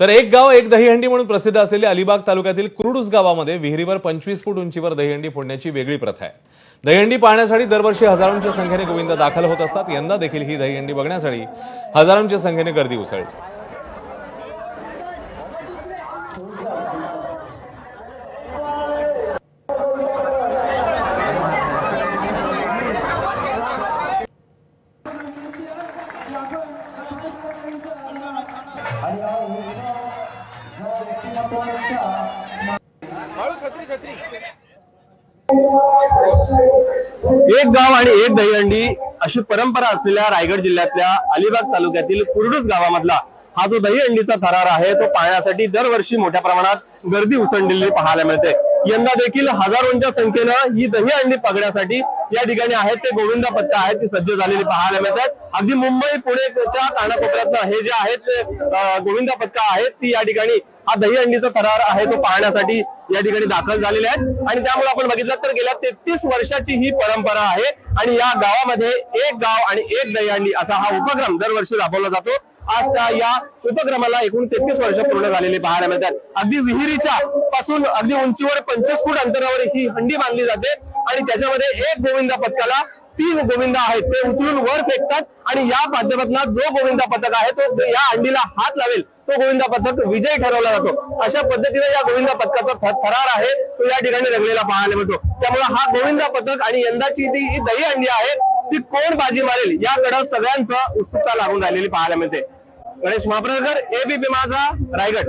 तर एक गाव एक दहीहंडी म्हणून प्रसिद्ध असलेल्या अलिबाग तालुक्यातील कुरुडूस गावामध्ये विहिरीवर पंचवीस फूट उंचीवर दहीहंडी फोडण्याची वेगळी प्रथा आहे. दहीहंडी पाहण्यासाठी दरवर्षी हजारोंच्या संख्येने गोविंद दाखल होत असतात. यंदा देखील ही दहीहंडी बघण्यासाठी हजारोंच्या संख्येने गर्दी उसळली. एक गाव आणि एक दहीहंडी अशी परंपरा असलेल्या रायगड जिल्ह्यातल्या अलिबाग तालुक्यातील कुरडूस गावामधला हा जो दहीहंडीचा थरार आहे तो पाहण्यासाठी दरवर्षी मोठ्या प्रमाणात गर्दी उसंडलेली पाहायला मिळते. यंदा देखील हजारोंच्या संख्येनं ही दहीहंडी पकडण्यासाठी या ठिकाणी आहेत ते गोविंदा पत्ता आहेत ती सज्ज झालेली पाहायला मिळतात. अगदी मुंबई पुणेच्या कानाकोपऱ्यातनं हे जे आहेत गोविंदा पत्ता आहेत ती या ठिकाणी हा दहीहंडीचा थरार आहे तो पाहण्यासाठी या ठिकाणी दाखल झालेले आहेत. आणि त्यामुळे आपण बघितलं तर गेल्या तेहतीस वर्षाची ही परंपरा आहे. आणि या गावामध्ये एक गाव आणि एक दहीहंडी असा हा उपक्रम दरवर्षी राबवला जातो. आज त्या या उपक्रमाला एकूण तेहतीस वर्ष पूर्ण झालेली पाहायला मिळतात. अगदी विहिरीच्या पासून अगदी उंचीवर पंचवीस फूट अंतरावर ही हंडी बांधली जाते. आणि त्याच्यामध्ये एक गोविंदा पथकाला तीन गोविंदा आहेत. ते उचलून वर फेकतात आणि या माध्यमातून जो गोविंदा पथक आहे तो या अंडीला हात लावेल. तो गोविंदा पथक विजय ठरवला जातो. अशा पद्धतीने या गोविंदा पथकाचा थरार आहे. तो या ठिकाणी रंगलेला पाहायला मिळतो. त्यामुळे हा गोविंदा पथक आणि यंदाची ती ही दही अंडी आहे ती कोण बाजी मारेल? याकडे सगळ्यांचं उत्सुकता लागून राहिलेली पाहायला मिळते. गणेश महाप्रकर एबीपी माझा रायगड.